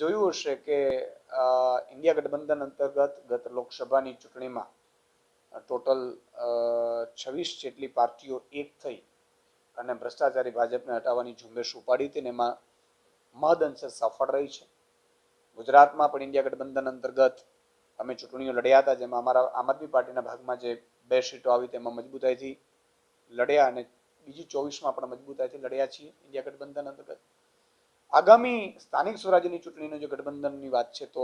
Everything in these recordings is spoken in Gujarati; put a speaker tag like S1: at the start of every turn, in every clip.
S1: જોયું હશે કે ઇન્ડિયા ગઠબંધન અંતર્ગત ગત લોકસભાની ચૂંટણીમાં ટોટલ છવ્વીસ જેટલી પાર્ટીઓ એક થઈ અને ભ્રષ્ટાચારી ભાજપને હટાવવાની ઝુંબેશ ઉપાડી હતી ને એમાં મહદ અંશે સફળ રહી છે. ગુજરાતમાં પણ ઇન્ડિયા ગઠબંધન અંતર્ગત અમે ચૂંટણીઓ લડ્યા હતા, જેમાં અમારા, આમ આદમી પાર્ટીના ભાગમાં જે બે સીટો આવી તેમાં મજબૂતાઈથી લડ્યા અને બીજી ચોવીસમાં પણ મજબૂતાઈથી લડ્યા છીએ ઇન્ડિયા ગઠબંધન અંતર્ગત. આગામી સ્થાનિક સ્વરાજ્યની ચૂંટણીનો જે ગઠબંધનની વાત છે તો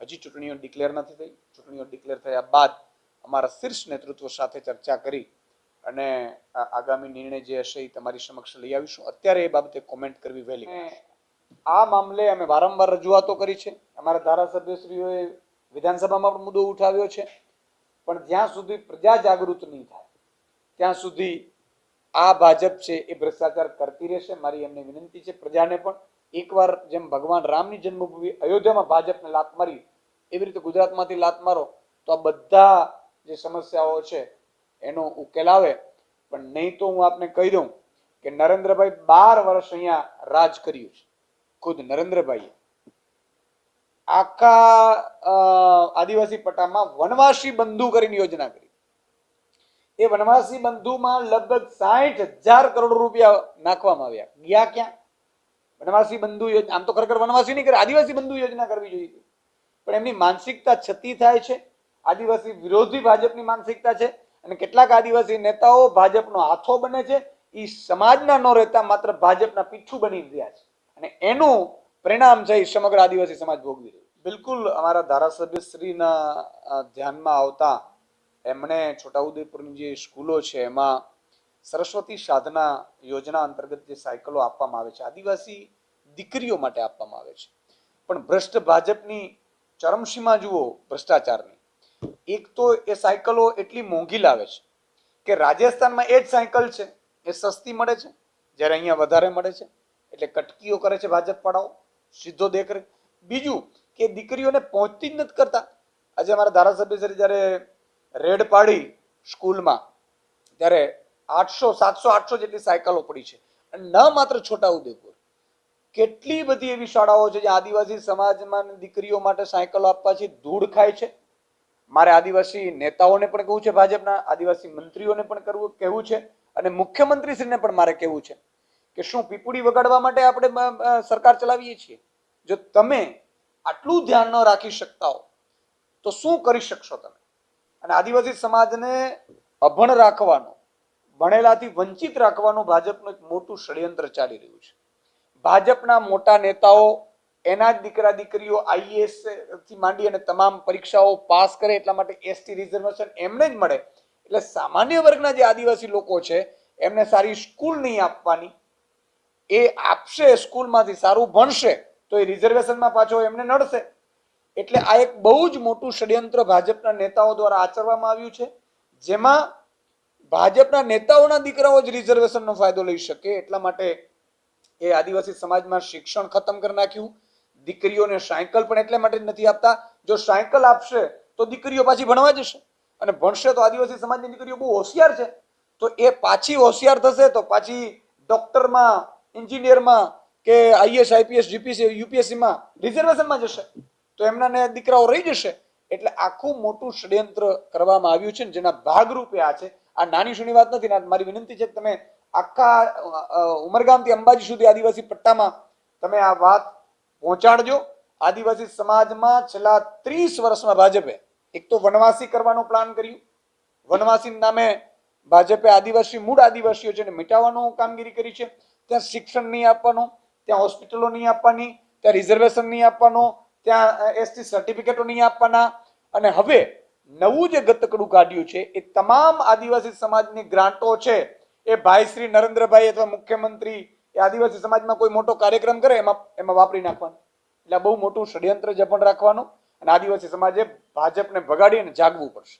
S1: હજી ચૂંટણીઓ ડિક્લેર નથી થઈ. ચૂંટણીઓ ડિક્લેર થયા બાદ અમારા શીર્ષ નેતૃત્વ સાથે ચર્ચા કરી અને આગામી નિર્ણય જે હશે એ તમારી સમક્ષ લઈ આવીશું. અત્યારે એ બાબતે કોમેન્ટ કરવી વહેલી આ મામલે અમે વારંવાર રજૂઆતો કરી છે. અમારા ધારાસભ્યશ્રીઓએ વિધાનસભામાં પણ મુદ્દો ઉઠાવ્યો છે. પણ જ્યાં સુધી પ્રજા જાગૃત નહીં થાય ત્યાં સુધી આ ભાજપ છે એ ભ્રષ્ટાચાર કરતી રહેશે. મારી એમને વિનંતી છે પ્રજાને પણ. એકવાર જેમ ભગવાન રામની જન્મભૂમિ અયોધ્યામાં ભાજપને લાત મારી, એવી રીતે ગુજરાતમાંથી લાત મારો, તો આ બધા જે સમસ્યાઓ છે, એનો ઉકેલ આવે. પણ નહીં તો હું આપને કહી દઉં કે નરેન્દ્રભાઈ બાર વર્ષ અહીંયા રાજ કર્યું છે. ખુદ નરેન્દ્રભાઈએ. આખા આદિવાસી પટ્ટામાં વનવાસી બંધુ કરીને યોજના કરી. એ વનવાસી બંધુમાં લગભગ સાઠ હજાર કરોડ રૂપિયા નાખવામાં આવ્યા. ગયા ક્યાં? વનવાસી બંધુ યોજના આમ તો ખરેખર વનવાસી નહીં કરે, આદિવાસી બંધુ યોજના કરવી જોઈએ. પણ એમની માનસિકતા છતી થાય છે. આદિવાસી વિરોધી ભાજપની માનસિકતા છે અને કેટલાક આદિવાસી નેતાઓ ભાજપનો હાથો બને છે. એ સમાજના ન રહેતા માત્ર ભાજપના પીઠું બની રહ્યા છે. અને એનું પરિણામ છે એ સમગ્ર આદિવાસી સમાજ ભોગવી રહ્યું બિલકુલ અમારા ધારાસભ્યશ્રીના શ્રીના ધ્યાનમાં આવતા એમણે છોટાઉદેપુરની જે સ્કૂલો છે, એમાં સરસ્વતી સાધના યોજના અંતર્ગત જે સાયકલો આપવામાં આવે છે, આદિવાસી દીકરીઓ માટે આપવામાં આવે છે. પણ ભ્રષ્ટ ભાજપની ચરમસીમા જુઓ ભ્રષ્ટાચારની. એક તો એ સાયકલો એટલી મોંઘી લાવે છે કે રાજસ્થાનમાં એ જ સાયકલ છે, એ સસ્તી મળે છે, જ્યારે અહીંયા વધારે મળે છે. એટલે કટકીઓ કરે છે ભાજપ વાળાઓ સીધો દેખરેખ. બીજું કે દીકરીઓને પહોંચતી જ નથી કરતા. આજે અમારા ધારાસભ્ય જ્યારે રેડ પાડી સ્કૂલમાં, ત્યારે આઠસો, સાતસો, આઠસો જેટલી સાયકલો પડી છે. અને ન માત્ર છોટાઉદેપુર કેટલી બધી એવી શાળાઓ છે જે આદિવાસી સમાજમાં દીકરીઓ માટે સાયકલો આપવાથી ધૂળ ખાય છે. મારે આદિવાસી નેતાઓને પણ કહેવું છે, ભાજપના આદિવાસી મંત્રીઓને પણ કરવું, કહેવું છે, અને મુખ્યમંત્રીશ્રીને પણ મારે કહેવું છે કે શું પીપુડી વગાડવા માટે આપણે સરકાર ચલાવીએ છીએ? જો તમે આટલું ધ્યાન ન રાખી શકતા હો, તો શું કરી શકશો તમે? અને આદિવાસી સમાજને અભણ રાખવાનો ભણેલાથી વંચિત રાખવાનું ભાજપનું એક મોટું ષડયંત્ર ચાલી રહ્યું છે. ભાજપના મોટા નેતાઓ, એના જ દીકરા દીકરીઓ આઈએએસથી માંડી અને તમામ પરીક્ષાઓ પાસ કરે એટલા માટે એસટી રિઝર્વેશન એમને જ મળે. એટલે સામાન્ય વર્ગના જે આદિવાસી લોકો છે, એમને સારી સ્કૂલ નહીં આપવાની. એ આપશે સ્કૂલમાંથી, સારું ભણશે, તો એ રિઝર્વેશનમાં પાછો એમને નડશે. એટલે આ એક બહુ જ મોટું ષડયંત્ર ભાજપના નેતાઓ દ્વારા આચરવામાં આવ્યું છે. જેમાં ભાજપના નેતાઓના દીકરાઓ જ રિઝર્વેશનનો ફાયદો લઈ શકે એટલા માટે એ આદિવાસી સમાજમાં શિક્ષણ ખતમ કરી નાખ્યું. દીકરીઓને સાયકલ પણ એટલે માટે જ નથી આપતા. જો સાયકલ આપશે તો દીકરીઓ પાછી ભણવા જશે. અને ભણશે તો આદિવાસી સમાજની દીકરીઓ બહુ હોશિયાર છે. તો એ પાછી હોશિયાર થશે તો પાછી ડોક્ટરમાં એન્જિનિયરમાં કે આઈએસ આઈપીએસ જીપીસી યુપીએસસીમાં રિઝર્વેશનમાં જશે. તો એમના ને દીકરાઓ રહી જશે. એટલે આખું મોટું ષડયંત્ર કરવામાં આવ્યું છે જેના ભાગરૂપે આ છે. આ નાની શૂની વાત નથી મારી વિનંતી છે તમે આખા ઉમરગામથી અંબાજી સુધી આદિવાસી પટ્ટામાં તમે આ વાત પહોંચાડજો. આદિવાસી સમાજમાં છેલ્લા ત્રીસ વર્ષમાં ભાજપે એક તો વનવાસી કરવાનો પ્લાન કર્યું. વનવાસી નામે ભાજપે આદિવાસી, મૂળ આદિવાસીઓ છે એને મિટાવવાનો કામગીરી કરી છે. ત્યાં શિક્ષણ નહીં આપવાનું, ત્યાં હોસ્પિટલો નહીં આપવાની, ત્યાં રિઝર્વેશન નહીં આપવાનો, ત્યાં એસટી સર્ટિફિકેટો નહીં આપવાના. અને હવે નવું જે ગતકડું કાઢ્યું છે, એ તમામ આદિવાસી સમાજની ગ્રાન્ટો છે. એ ભાઈ શ્રી નરેન્દ્રભાઈ અથવા મુખ્યમંત્રી એ આદિવાસી સમાજમાં કોઈ મોટો કાર્યક્રમ કરે, એમાં એમાં વાપરી નાખવાનું. એટલે બહુ મોટું ષડયંત્ર જપણ રાખવાનું અને આદિવાસી સમાજે ભાજપને ભગાડી અને જાગવું પડશે.